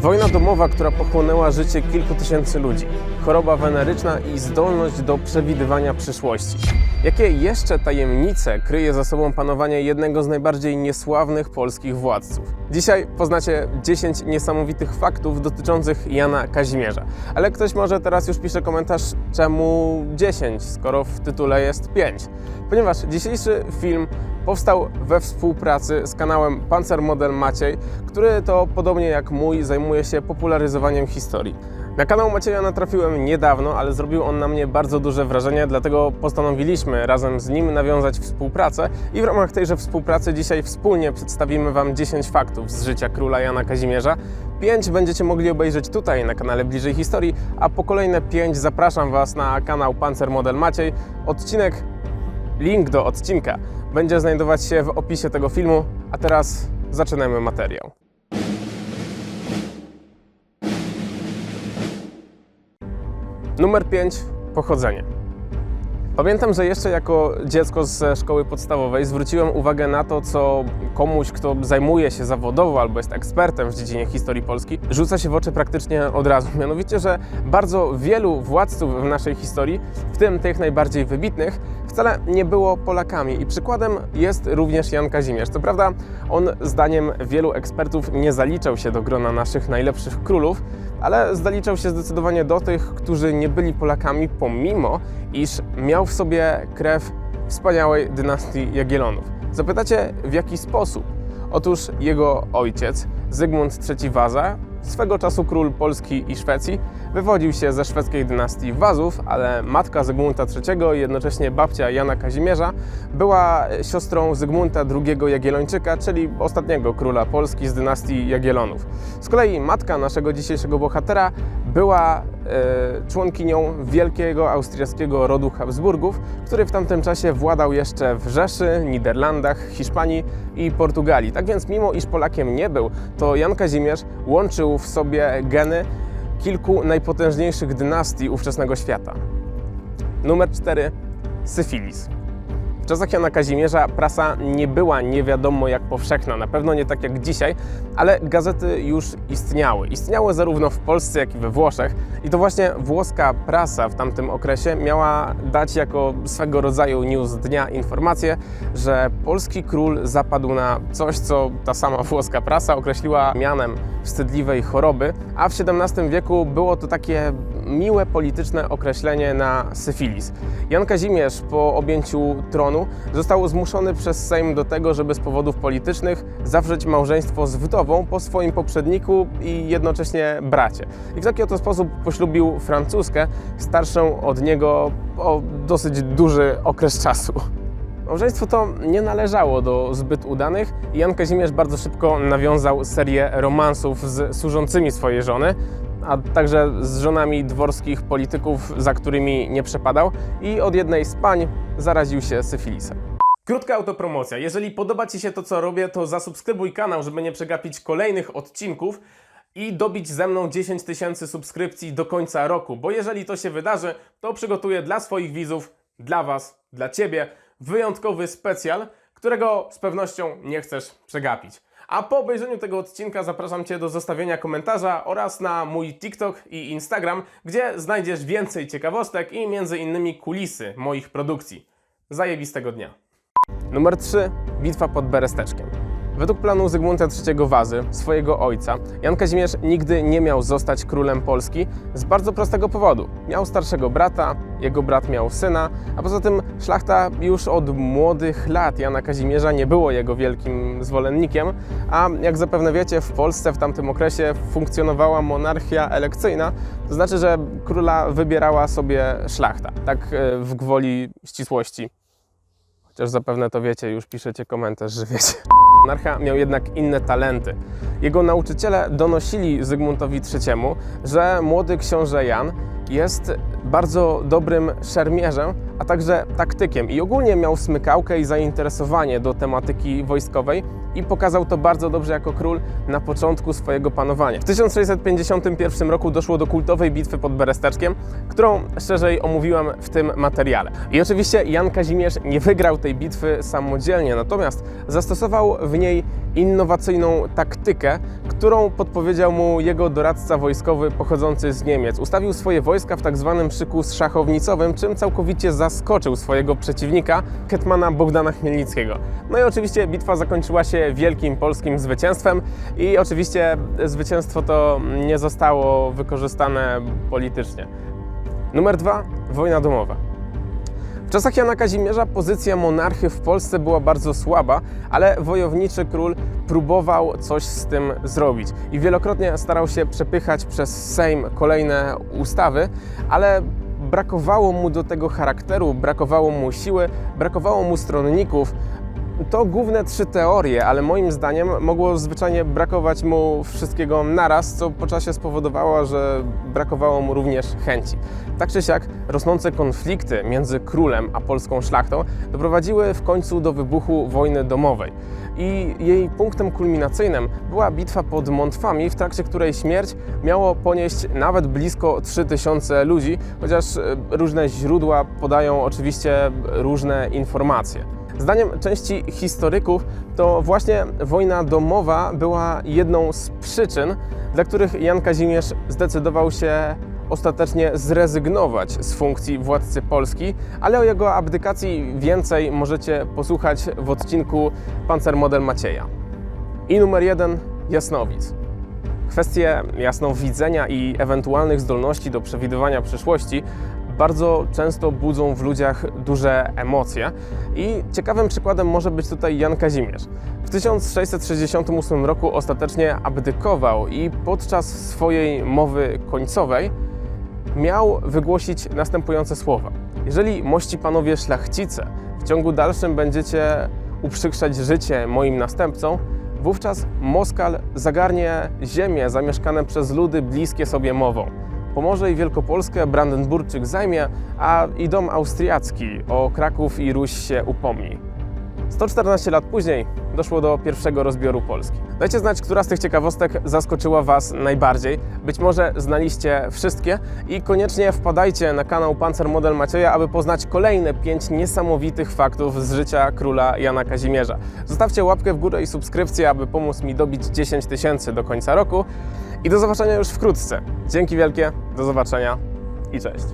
Wojna domowa, która pochłonęła życie kilku tysięcy ludzi. Choroba weneryczna i zdolność do przewidywania przyszłości. Jakie jeszcze tajemnice kryje za sobą panowanie jednego z najbardziej niesławnych polskich władców? Dzisiaj poznacie 10 niesamowitych faktów dotyczących Jana Kazimierza. Ale ktoś może teraz już pisze komentarz, czemu 10, skoro w tytule jest 5. Ponieważ dzisiejszy film powstał we współpracy z kanałem Panzer Model Maciej, który to podobnie jak mój zajmuje się popularyzowaniem historii. Na kanał Macieja natrafiłem niedawno, ale zrobił on na mnie bardzo duże wrażenie, dlatego postanowiliśmy razem z nim nawiązać współpracę i w ramach tejże współpracy dzisiaj wspólnie przedstawimy Wam 10 faktów z życia króla Jana Kazimierza. 5 będziecie mogli obejrzeć tutaj na kanale Bliżej Historii, a po kolejne 5 zapraszam Was na kanał Panzer Model Maciej. Odcinek Link do odcinka będzie znajdować się w opisie tego filmu, a teraz zaczynamy materiał. Numer 5. Pochodzenie. Pamiętam, że jeszcze jako dziecko ze szkoły podstawowej zwróciłem uwagę na to, co komuś, kto zajmuje się zawodowo albo jest ekspertem w dziedzinie historii Polski, rzuca się w oczy praktycznie od razu. Mianowicie, że bardzo wielu władców w naszej historii, w tym tych najbardziej wybitnych, wcale nie było Polakami. I przykładem jest również Jan Kazimierz. Co prawda, on zdaniem wielu ekspertów nie zaliczał się do grona naszych najlepszych królów, ale zaliczał się zdecydowanie do tych, którzy nie byli Polakami, pomimo iż miał w sobie krew wspaniałej dynastii Jagiellonów. Zapytacie, w jaki sposób? Otóż jego ojciec, Zygmunt III Waza, swego czasu król Polski i Szwecji, wywodził się ze szwedzkiej dynastii Wazów, ale matka Zygmunta III jednocześnie babcia Jana Kazimierza była siostrą Zygmunta II Jagiellończyka, czyli ostatniego króla Polski z dynastii Jagiellonów. Z kolei matka naszego dzisiejszego bohatera była e, członkinią wielkiego austriackiego rodu Habsburgów, który w tamtym czasie władał jeszcze w Rzeszy, Niderlandach, Hiszpanii i Portugalii. Tak więc, mimo iż Polakiem nie był, to Jan Kazimierz łączył w sobie geny kilku najpotężniejszych dynastii ówczesnego świata. Numer 4. Syfilis. W czasach Jana Kazimierza prasa nie była nie wiadomo jak powszechna, na pewno nie tak jak dzisiaj, ale gazety już istniały. Istniały zarówno w Polsce, jak i we Włoszech. I to właśnie włoska prasa w tamtym okresie miała dać jako swego rodzaju news dnia informację, że polski król zapadł na coś, co ta sama włoska prasa określiła mianem wstydliwej choroby, a w XVII wieku było to takie miłe polityczne określenie na syfilis. Jan Kazimierz po objęciu tronu został zmuszony przez Sejm do tego, żeby z powodów politycznych zawrzeć małżeństwo z wdową po swoim poprzedniku i jednocześnie bracie. I w taki oto sposób poślubił Francuskę, starszą od niego o dosyć duży okres czasu. Małżeństwo to nie należało do zbyt udanych i Jan Kazimierz bardzo szybko nawiązał serię romansów z służącymi swojej żony, a także z żonami dworskich polityków, za którymi nie przepadał i od jednej z pań zaraził się syfilisem. Krótka autopromocja. Jeżeli podoba Ci się to, co robię, to zasubskrybuj kanał, żeby nie przegapić kolejnych odcinków i dobić ze mną 10 tysięcy subskrypcji do końca roku, bo jeżeli to się wydarzy, to przygotuję dla swoich widzów, dla Was, dla Ciebie wyjątkowy specjal, którego z pewnością nie chcesz przegapić. A po obejrzeniu tego odcinka zapraszam Cię do zostawienia komentarza oraz na mój TikTok i Instagram, gdzie znajdziesz więcej ciekawostek i między innymi kulisy moich produkcji. Zajebistego dnia. Numer 3. Bitwa pod Beresteczkiem. Według planu Zygmunta III Wazy, swojego ojca, Jan Kazimierz nigdy nie miał zostać królem Polski z bardzo prostego powodu. Miał starszego brata, jego brat miał syna, a poza tym szlachta już od młodych lat Jana Kazimierza nie było jego wielkim zwolennikiem, a jak zapewne wiecie, w Polsce w tamtym okresie funkcjonowała monarchia elekcyjna, to znaczy, że króla wybierała sobie szlachta, tak e, w gwoli ścisłości. Chociaż zapewne to wiecie, już piszecie komentarz, że wiecie. Miał jednak inne talenty. Jego nauczyciele donosili Zygmuntowi III, że młody książę Jan jest bardzo dobrym szermierzem, a także taktykiem i ogólnie miał smykałkę i zainteresowanie do tematyki wojskowej i pokazał to bardzo dobrze jako król na początku swojego panowania. W 1651 roku doszło do kultowej bitwy pod Beresteczkiem, którą szerzej omówiłem w tym materiale. I oczywiście Jan Kazimierz nie wygrał tej bitwy samodzielnie, natomiast zastosował w niej innowacyjną taktykę, którą podpowiedział mu jego doradca wojskowy pochodzący z Niemiec. Ustawił swoje wojska w tak zwanym szyku szachownicowym, czym całkowicie zaskoczył swojego przeciwnika, hetmana Bogdana Chmielnickiego. No i oczywiście bitwa zakończyła się wielkim polskim zwycięstwem i oczywiście zwycięstwo to nie zostało wykorzystane politycznie. Numer dwa, wojna domowa. W czasach Jana Kazimierza pozycja monarchy w Polsce była bardzo słaba, ale wojowniczy król próbował coś z tym zrobić i wielokrotnie starał się przepychać przez Sejm kolejne ustawy, ale brakowało mu do tego charakteru, brakowało mu siły, brakowało mu stronników. To główne trzy teorie, ale moim zdaniem mogło zwyczajnie brakować mu wszystkiego naraz, co po czasie spowodowało, że brakowało mu również chęci. Tak czy siak, rosnące konflikty między królem a polską szlachtą doprowadziły w końcu do wybuchu wojny domowej. I jej punktem kulminacyjnym była bitwa pod Montwami, w trakcie której śmierć miało ponieść nawet blisko 3000 ludzi, chociaż e, różne źródła podają oczywiście różne informacje. Zdaniem części historyków, to właśnie wojna domowa była jedną z przyczyn, dla których Jan Kazimierz zdecydował się ostatecznie zrezygnować z funkcji władcy Polski, ale o jego abdykacji więcej możecie posłuchać w odcinku Pancermodel Macieja. I numer jeden Jasnowic. Kwestie jasnowidzenia i ewentualnych zdolności do przewidywania przyszłości bardzo często budzą w ludziach duże emocje i ciekawym przykładem może być tutaj Jan Kazimierz. W 1668 roku ostatecznie abdykował i podczas swojej mowy końcowej miał wygłosić następujące słowa. Jeżeli mości panowie szlachcice w ciągu dalszym będziecie uprzykrzać życie moim następcom, wówczas Moskal zagarnie ziemie zamieszkane przez ludy bliskie sobie mową. Pomorze i Wielkopolskę Brandenburczyk zajmie, a i dom austriacki o Kraków i Ruś się upomni. 114 lat później doszło do pierwszego rozbioru Polski. Dajcie znać, która z tych ciekawostek zaskoczyła Was najbardziej. Być może znaliście wszystkie i koniecznie wpadajcie na kanał Panzer Model Macieja, aby poznać kolejne pięć niesamowitych faktów z życia króla Jana Kazimierza. Zostawcie łapkę w górę i subskrypcję, aby pomóc mi dobić 10 tysięcy do końca roku. I do zobaczenia już wkrótce. Dzięki wielkie, do zobaczenia i cześć.